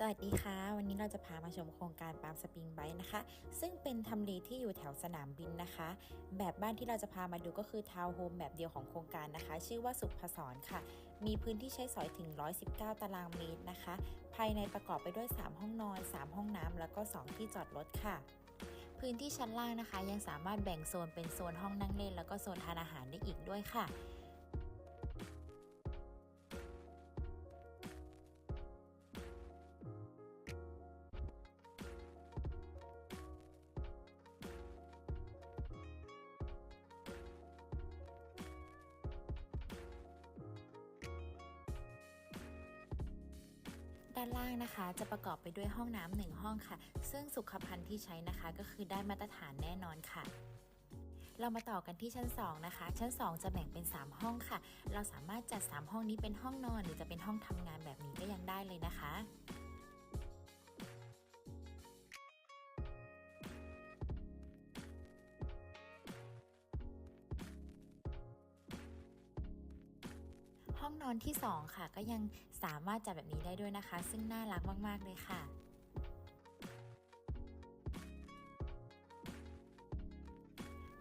สวัสดีค่ะ วันนี้เราจะพามาชมโครงการปาล์มสปริงไบต์นะคะ ซึ่งเป็นทำเลที่อยู่แถวสนามบินนะคะ แบบบ้านที่เราจะพามาดูก็คือทาวน์โฮมแบบเดียวของโครงการนะคะ ชื่อว่าสุภศรค่ะ มีพื้นที่ใช้สอยถึง 119 ตารางเมตรนะคะ ภายในประกอบไปด้วย 3 ห้องนอน 3 ห้องน้ำแล้วก็ 2 ที่จอดรถค่ะพื้นที่ชั้นล่างนะคะ ยังสามารถแบ่งโซนเป็นโซนห้องนั่งเล่น แล้วก็โซนทานอาหารได้อีกด้วยค่ะ ด้านล่างนะคะ จะประกอบไปด้วยห้องน้ำหนึ่งห้องค่ะ ซึ่งสุขภัณฑ์ที่ใช้นะคะก็คือได้มาตรฐานแน่นอนค่ะ เรามาต่อกันที่ชั้น 2 นะคะ ชั้น 2 จะแบ่งเป็น 3 ห้องค่ะ เราสามารถจัด 3 ห้องนี้เป็นห้องนอน หรือจะเป็นห้องทำงานแบบนี้ก็ยังได้เลยนะคะ องนอนที่ 2 ค่ะ ก็ยังสามารถจัดแบบนี้ได้ด้วยนะคะ ซึ่งน่ารักมากๆเลยค่ะ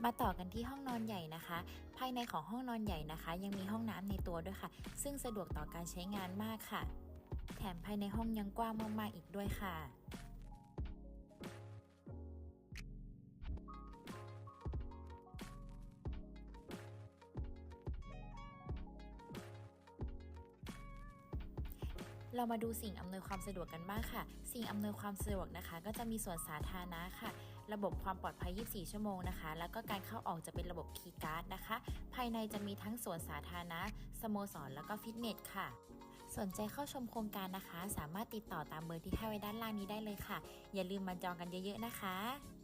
มาต่อกันที่ห้องนอนใหญ่นะคะ ภายในของห้องนอนใหญ่นะคะ ยังมีห้องน้ำในตัวด้วยค่ะ ซึ่งสะดวกต่อการใช้งานมากค่ะ แถมภายในห้องยังกว้างมากๆอีกด้วยค่ะ เรามาดูสิ่งอำนวยความสะดวกกันบ้างค่ะ สิ่งอำนวยความสะดวกนะคะ ก็จะมีส่วนสาธารณะค่ะ ระบบความปลอดภัย 24 ชั่วโมงนะคะ แล้วก็การเข้าออกจะเป็นระบบคีย์การ์ดนะคะ ภายในจะมีทั้งสวนสาธารณะ สโมสร แล้วก็ฟิตเนสค่ะ สนใจเข้าชมโครงการนะคะ สามารถติดต่อตามเบอร์ที่ให้ไว้ด้านล่างนี้ได้เลยค่ะ อย่าลืมมาจองกันเยอะๆนะคะ